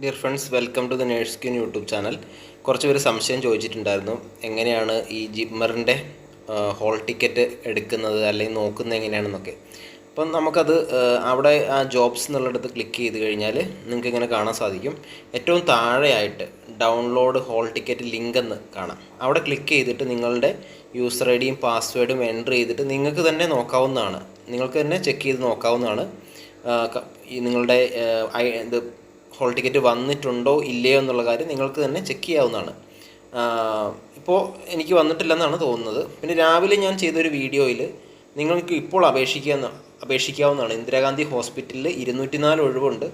Dear friends welcome to the nurse queen YouTube channel കുറച്ച് പേര് സംശയം ചോദിച്ചിട്ടുണ്ടായിരുന്നു. എങ്ങനെയാണ് ഈ ജിമ്മറിന്റെ ഹോൾ ടിക്കറ്റ് എടുക്കുന്നത് അല്ലെങ്കിൽ നോക്കുന്നത് എങ്ങനെയാണെന്നൊക്കെ. അപ്പം നമുക്കത് അവിടെ ആ ജോബ്സ് എന്നുള്ളിടത്ത് ക്ലിക്ക് ചെയ്ത് കഴിഞ്ഞാൽ നിങ്ങൾക്ക് ഇങ്ങനെ കാണാൻ സാധിക്കും. ഏറ്റവും താഴെയായിട്ട് ഡൗൺലോഡ് ഹോൾ ടിക്കറ്റ് ലിങ്ക് എന്ന് കാണാം. അവിടെ ക്ലിക്ക് ചെയ്തിട്ട് നിങ്ങളുടെ യൂസർ ഐ ഡിയും പാസ്വേഡും എന്റർ ചെയ്തിട്ട് നിങ്ങൾക്ക് തന്നെ നോക്കാവുന്നതാണ്. നിങ്ങൾക്ക് തന്നെ ചെക്ക് ചെയ്ത് നോക്കാവുന്നതാണ്. നിങ്ങളുടെ ഇത് ഹോൾ ടിക്കറ്റ് വന്നിട്ടുണ്ടോ ഇല്ലയോ എന്നുള്ള കാര്യം നിങ്ങൾക്ക് തന്നെ ചെക്ക് ചെയ്യാവുന്നതാണ്. ഇപ്പോൾ എനിക്ക് വന്നിട്ടില്ലെന്നാണ് തോന്നുന്നത്. പിന്നെ രാവിലെ ഞാൻ ചെയ്തൊരു വീഡിയോയിൽ നിങ്ങൾക്ക് ഇപ്പോൾ അപേക്ഷിക്കാവുന്ന അപേക്ഷിക്കാവുന്നതാണ്. ഇന്ദിരാഗാന്ധി ഹോസ്പിറ്റലിൽ ഇരുന്നൂറ്റി നാല് ഒഴിവുണ്ട്.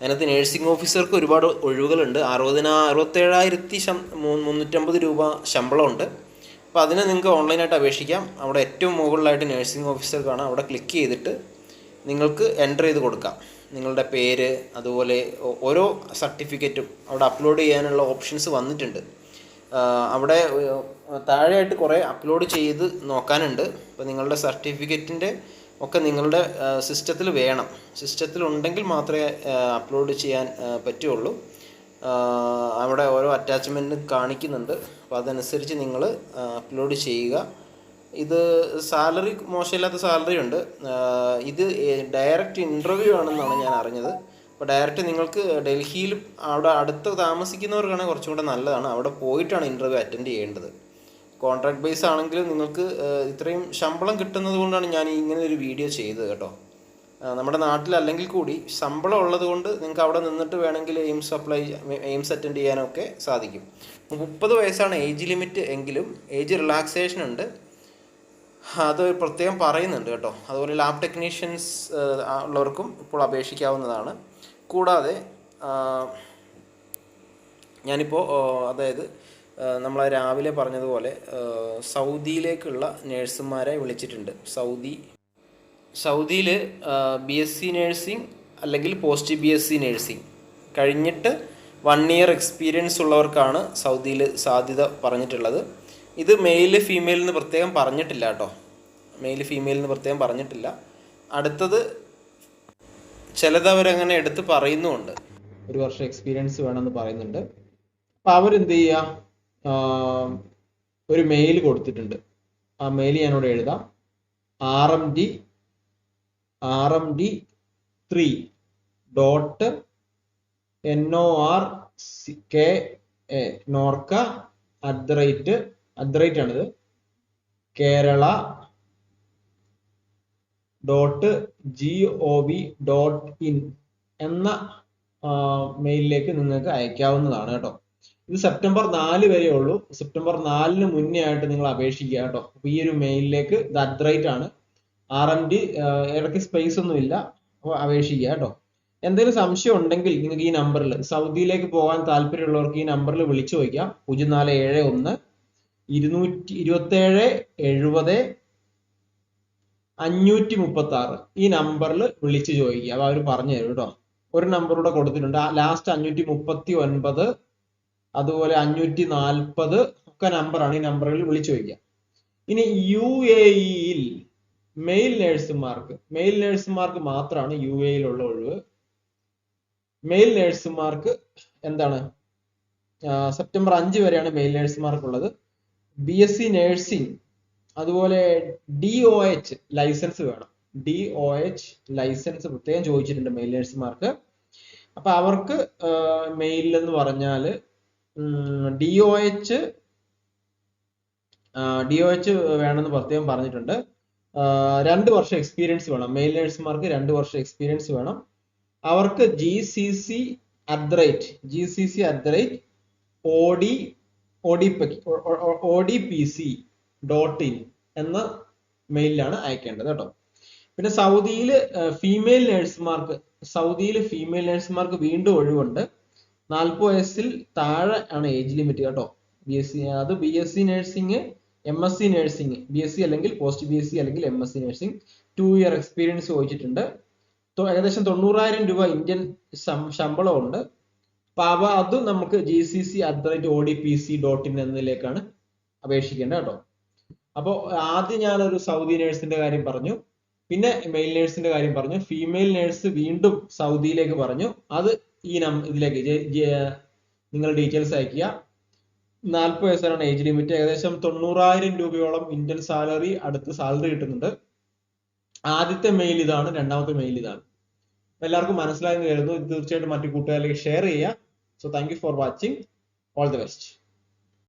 അതിനകത്ത് നേഴ്സിംഗ് ഓഫീസർക്ക് ഒരുപാട് ഒഴിവുകളുണ്ട്. അറുപതിനാ അറുപത്തേഴായിരത്തി മുന്നൂറ്റമ്പത് രൂപ ശമ്പളമുണ്ട്. അപ്പോൾ അതിനെ നിങ്ങൾക്ക് ഓൺലൈനായിട്ട് അപേക്ഷിക്കാം. അവിടെ ഏറ്റവും മുകളിലായിട്ട് നേഴ്സിംഗ് കാണാം. അവിടെ ക്ലിക്ക് ചെയ്തിട്ട് നിങ്ങൾക്ക് എന്റർ ചെയ്ത് കൊടുക്കാം. നിങ്ങളുടെ പേര് അതുപോലെ ഓരോ സർട്ടിഫിക്കറ്റും അവിടെ അപ്ലോഡ് ചെയ്യാനുള്ള ഓപ്ഷൻസ് വന്നിട്ടുണ്ട്. അവിടെ താഴെയായിട്ട് കുറേ അപ്ലോഡ് ചെയ്ത് നോക്കാനുണ്ട്. അപ്പോൾ നിങ്ങളുടെ സർട്ടിഫിക്കറ്റിന്റെ ഒക്കെ നിങ്ങളുടെ സിസ്റ്റത്തിൽ വേണം. സിസ്റ്റത്തിൽ ഉണ്ടെങ്കിൽ മാത്രമേ അപ്ലോഡ് ചെയ്യാൻ പറ്റുള്ളൂ. അവിടെ ഓരോ അറ്റാച്ച്മെന്റും കാണിക്കുന്നുണ്ട്. അപ്പോൾ അതനുസരിച്ച് നിങ്ങൾ അപ്ലോഡ് ചെയ്യുക. ഇത് സാലറി മോശമില്ലാത്ത സാലറി ഉണ്ട്. ഇത് ഡയറക്റ്റ് ഇന്റർവ്യൂ ആണെന്നാണ് ഞാൻ അറിഞ്ഞത്. അപ്പോൾ ഡയറക്റ്റ് നിങ്ങൾക്ക് ഡൽഹിയിൽ അവിടെ അടുത്ത് താമസിക്കുന്നവർക്കാണെങ്കിൽ കുറച്ചും കൂടെ നല്ലതാണ്. അവിടെ പോയിട്ടാണ് ഇന്റർവ്യൂ അറ്റൻഡ് ചെയ്യേണ്ടത്. കോൺട്രാക്ട് ബേസ് ആണെങ്കിൽ നിങ്ങൾക്ക് ഇത്രയും ശമ്പളം കിട്ടുന്നത് കൊണ്ടാണ് ഞാൻ ഇങ്ങനെ ഒരു വീഡിയോ ചെയ്തത് കേട്ടോ. നമ്മുടെ നാട്ടിലല്ലെങ്കിൽ കൂടി ശമ്പളം ഉള്ളത് കൊണ്ട് നിങ്ങൾക്ക് അവിടെ നിന്നിട്ട് വേണമെങ്കിൽ എയിംസ് അപ്ലൈ എയിംസ് അറ്റൻഡ് ചെയ്യാനൊക്കെ സാധിക്കും. മുപ്പത് വയസ്സാണ് ഏജ് ലിമിറ്റ് എങ്കിലും ഏജ് റിലാക്സേഷൻ ഉണ്ട്. അത് പ്രത്യേകം പറയുന്നുണ്ട് കേട്ടോ. അതുപോലെ ലാബ് ടെക്നീഷ്യൻസ് ഉള്ളവർക്കും ഇപ്പോൾ അപേക്ഷിക്കാവുന്നതാണ്. കൂടാതെ ഞാനിപ്പോൾ അതായത് നമ്മൾ രാവിലെ പറഞ്ഞതുപോലെ സൗദിയിലേക്കുള്ള നേഴ്സുമാരെ വിളിച്ചിട്ടുണ്ട്. സൗദി സൗദിയിൽ ബി എസ് സി നേഴ്സിംഗ് അല്ലെങ്കിൽ post B S C nursing. കഴിഞ്ഞിട്ട് വൺ ഇയർ എക്സ്പീരിയൻസ് ഉള്ളവർക്കാണ് സൗദിയിൽ സാധ്യത പറഞ്ഞിട്ടുള്ളത്. ഇത് മെയിൽ ഫീമെയിൽ എന്ന് പ്രത്യേകം പറഞ്ഞിട്ടില്ല കേട്ടോ. മെയിൽ ഫീമെയിൽ എന്ന് പ്രത്യേകം പറഞ്ഞിട്ടില്ല. അടുത്തത് ചിലത് അവരങ്ങനെ എടുത്ത് പറയുന്നുമുണ്ട്. ഒരു വർഷം എക്സ്പീരിയൻസ് വേണമെന്ന് പറയുന്നുണ്ട്. അപ്പം അവരെന്ത് ചെയ്യുക ഒരു മെയിൽ കൊടുത്തിട്ടുണ്ട്. ആ മെയിൽ ഞാനിവിടെ എഴുതാം. R M D R M D three dot N O R K Norka at the rate at ആണിത് Kerala dot G O V dot in എന്ന മെയിലിലേക്ക് നിങ്ങൾക്ക് അയക്കാവുന്നതാണ് കേട്ടോ. ഇത് സെപ്റ്റംബർ നാല് വരെ ഉള്ളൂ. സെപ്റ്റംബർ നാലിന് മുന്നേ ആയിട്ട് നിങ്ങൾ അപേക്ഷിക്കുക കേട്ടോ. അപ്പൊ ഈ ഒരു മെയിലിലേക്ക് ഇത് അറ്റ് ആണ് ആർ എം ഡി ഇടയ്ക്ക് സ്പേസ് ഒന്നും ഇല്ല. അപേക്ഷിക്കുക കേട്ടോ. എന്തെങ്കിലും സംശയം ഉണ്ടെങ്കിൽ നിങ്ങൾക്ക് ഈ നമ്പറിൽ സൗദിയിലേക്ക് പോകാൻ താല്പര്യമുള്ളവർക്ക് ഈ നമ്പറിൽ വിളിച്ചു ചോദിക്കാം. പൂജ്യം നാല് ഏഴ് ഒന്ന് ഇരുന്നൂറ്റി ഇരുപത്തേഴ് എഴുപത് അഞ്ഞൂറ്റി മുപ്പത്തി ആറ് ഈ നമ്പറിൽ വിളിച്ചു ചോദിക്കുക അപ്പൊ അവർ പറഞ്ഞു തരും കേട്ടോ. ഒരു നമ്പർ കൂടെ കൊടുത്തിട്ടുണ്ട്. ലാസ്റ്റ് അഞ്ഞൂറ്റി മുപ്പത്തി ഒൻപത് അതുപോലെ അഞ്ഞൂറ്റി നാൽപ്പത് ഒക്കെ നമ്പറാണ് ഈ നമ്പറുകളിൽ വിളിച്ചു ചോദിക്കുക. ഇനി യു എ ഇയിൽ മെയിൽ നേഴ്സുമാർക്ക് മെയിൽ നേഴ്സുമാർക്ക് മാത്രമാണ് യു എയിലുള്ള ഒഴിവ്. മെയിൽ നേഴ്സുമാർക്ക് എന്താണ്? സെപ്റ്റംബർ അഞ്ച് വരെയാണ് മെയിൽ നേഴ്സുമാർക്കുള്ളത് ബി എസ് സി നേഴ്സിംഗ് അതുപോലെ ഡി ഒ എച്ച് ലൈസൻസ് വേണം. ഡി ഒ എച്ച് ലൈസൻസ് പ്രത്യേകം ചോദിച്ചിട്ടുണ്ട് മെയിൽ നേഴ്സുമാർക്ക് അപ്പൊ അവർക്ക് മെയിലിൽ എന്ന് പറഞ്ഞാൽ D O H D O H വേണമെന്ന് പ്രത്യേകം പറഞ്ഞിട്ടുണ്ട്. രണ്ട് വർഷം എക്സ്പീരിയൻസ് വേണം. മെയിൽ നേഴ്സുമാർക്ക് രണ്ട് വർഷം എക്സ്പീരിയൻസ് വേണം. അവർക്ക് G C C at the rate G C C at the rate O D O D P C dot in എന്ന മെയിലാണ് അയക്കേണ്ടത് കേട്ടോ. പിന്നെ സൗദിയിൽ ഫീമെയിൽ നേഴ്സുമാർക്ക് സൗദിയിൽ ഫീമെയിൽ നേഴ്സുമാർക്ക് വീണ്ടും ഒഴിവുണ്ട്. നാൽപ്പത് വയസ്സിൽ താഴെ ആണ് ഏജ് ലിമിറ്റ് കേട്ടോ. ബി എസ് സി അത് B S C nursing M S C nursing B S C അല്ലെങ്കിൽ പോസ്റ്റ് ബി എസ് സി അല്ലെങ്കിൽ M S C nursing two year experience ചോദിച്ചിട്ടുണ്ട്. ഏകദേശം തൊണ്ണൂറായിരം രൂപ ഇന്ത്യൻ ശമ്പളമുണ്ട്. അപ്പൊ അവ അത് നമുക്ക് G C C at rate O D P C dot in എന്നതിലേക്കാണ് അപേക്ഷിക്കേണ്ടത് കേട്ടോ. അപ്പോൾ ആദ്യം ഞാനൊരു സൗദി നേഴ്സിന്റെ കാര്യം പറഞ്ഞു. പിന്നെ മെയിൽ നേഴ്സിന്റെ കാര്യം പറഞ്ഞു. ഫീമെയിൽ നേഴ്സ് വീണ്ടും സൗദിയിലേക്ക് പറഞ്ഞു. അത് ഈ നം ഇതിലേക്ക് നിങ്ങൾ ഡീറ്റെയിൽസ് അയക്കുക നാൽപ്പത് വയസ്സാണ് ഏജ് ലിമിറ്റ് ഏകദേശം തൊണ്ണൂറായിരം രൂപയോളം ഇന്ത്യൻ സാലറി അടുത്ത് സാലറി കിട്ടുന്നുണ്ട്. ആദ്യത്തെ മെയിൽ ഇതാണ് രണ്ടാമത്തെ മെയിൽ ഇതാണ്. എല്ലാവർക്കും മനസ്സിലായെന്ന് കരുതുന്നു. ഇത് തീർച്ചയായിട്ടും മറ്റു കൂട്ടുകാരിലേക്ക് ഷെയർ ചെയ്യുക. So thank you for watching. All the best.